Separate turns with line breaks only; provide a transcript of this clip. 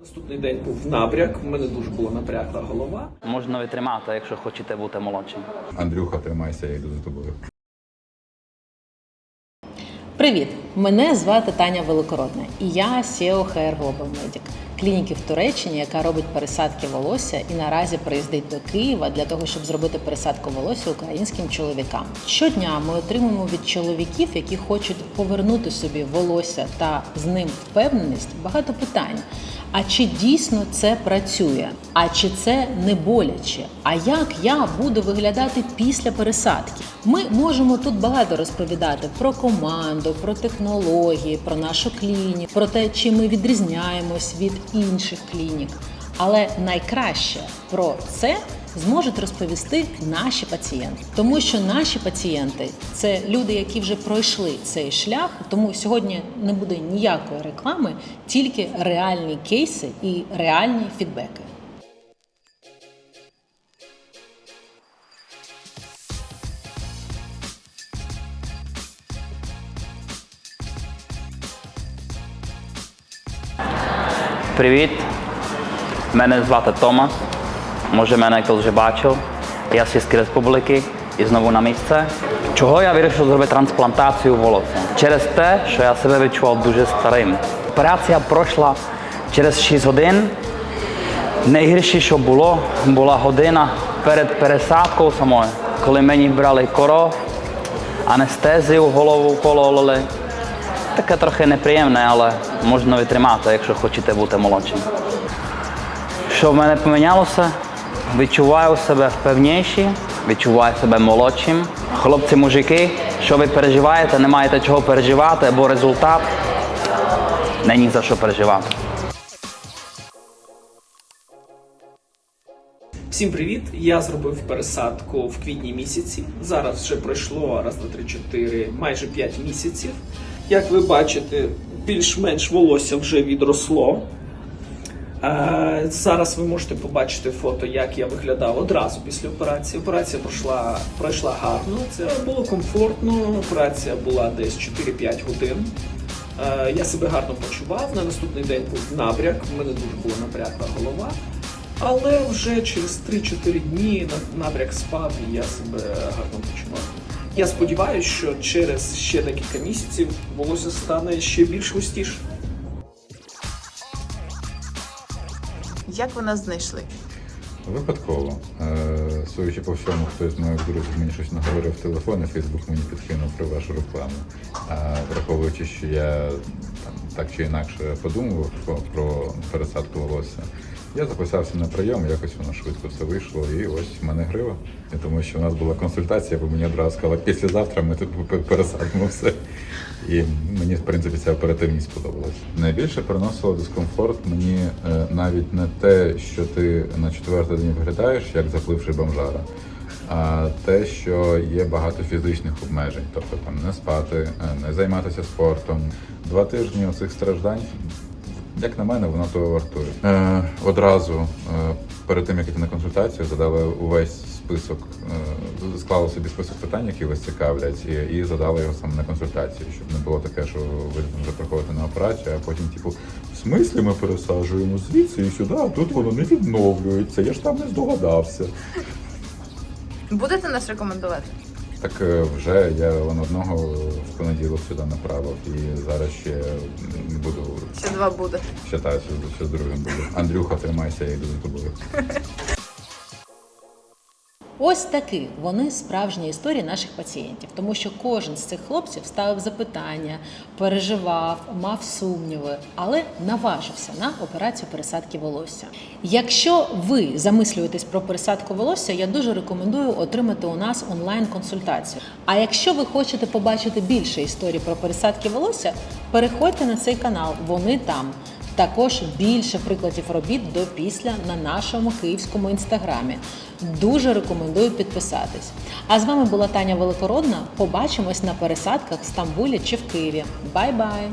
Наступний день був набряк. У мене дуже була напрягла голова.
Можна витримати, якщо хочете бути молодшим.
Андрюха, тримайся, я йду за тобою.
Привіт! Мене звати Таня Великородна, і я SEO Hair Global Medic, клініки в Туреччині, яка робить пересадки волосся і наразі приїздить до Києва для того, щоб зробити пересадку волосся українським чоловікам. Щодня ми отримуємо від чоловіків, які хочуть повернути собі волосся та з ним впевненість, багато питань. А чи дійсно це працює? А чи це не боляче? А як я буду виглядати після пересадки? Ми можемо тут багато розповідати про команду, про технології, про нашу клініку, про те, чим ми відрізняємось від інших клінік. Але найкраще про це зможуть розповісти наші пацієнти, тому що наші пацієнти це люди, які вже пройшли цей шлях. Тому сьогодні не буде ніякої реклами, тільки реальні кейси і реальні фідбеки.
Привіт, мене звати Томас. Може, мене хтось вже бачив. Я з Чеської Республіки і знову на місце. Чого я вирішив зробити трансплантацію волосся? Через те, що я себе відчував дуже старим. Операція пройшла через 6 годин. Найгірше, що було, була година перед пересадкою самою, коли мені брали коров, анестезію в голову кололи. Таке трохи неприємне, але можна витримати, якщо хочете бути молодшим. Що в мене помінялося? Відчуваю себе впевніші, відчуваю себе молодшим. Хлопці, мужики, що ви переживаєте, не маєте чого переживати, бо результат не ні за що переживати.
Всім привіт! Я зробив пересадку в квітні місяці. Зараз вже пройшло раз, три, чотири, майже п'ять місяців. Як ви бачите, більш-менш волосся вже відросло. Зараз ви можете побачити фото, як я виглядав одразу після операції. Операція пройшла, пройшла гарно, це було комфортно. Операція була десь 4-5 годин. Я себе гарно почував. На наступний день був набряк. У мене дуже була напрягла голова. Але вже через 3-4 дні на- набряк спав і я себе гарно почував. Я сподіваюся, що через ще декілька місяців волосся стане ще більш густіше.
Як ви нас знайшли?
Випадково. Е, судячи по всьому, хтось з моїх друзів мені щось наговорив в телефон, і Фейсбук мені підкинув про вашу рекламу. А враховуючи, що я там так чи інакше подумував про, про пересадку волосся, я записався на прийом, якось воно швидко все вийшло, і ось в мене грива. І тому що у нас була консультація, бо мені одразу сказали, післязавтра ми тут пересадимо все. І мені, в принципі, ця оперативність сподобалась. Найбільше приносило дискомфорт мені е, навіть не те, що ти на четвертий день виглядаєш, як запливший бомжара, а те, що є багато фізичних обмежень, тобто там не спати, е, не займатися спортом. Два тижні оцих страждань. Як на мене, воно того вартує. Е, одразу е, перед тим, як іти на консультацію, задали увесь список, е, склали собі список питань, які вас цікавлять, і, і задали його саме на консультацію, щоб не було таке, що ви вже приходите на операцію, а потім, типу, в смислі ми пересаджуємо звідси і сюди, а тут воно не відновлюється. Я ж там не здогадався.
Будете нас рекомендувати?
Так е, вже я вон одного в понеділок сюди направив, і зараз ще буду
Ще два буде.
ще та ще, ще з другим буду. Андрюха, тримайся, я йду за тобою.
Ось такі вони справжні історії наших пацієнтів, тому що кожен з цих хлопців ставив запитання, переживав, мав сумніви, але наважився на операцію пересадки волосся. Якщо ви замислюєтесь про пересадку волосся, я дуже рекомендую отримати у нас онлайн-консультацію. А якщо ви хочете побачити більше історій про пересадки волосся, переходьте на цей канал, вони там. Також більше прикладів робіт до після на нашому київському інстаграмі. Дуже рекомендую підписатись. А з вами була Таня Великородна. Побачимось на пересадках в Стамбулі чи в Києві. Бай-бай!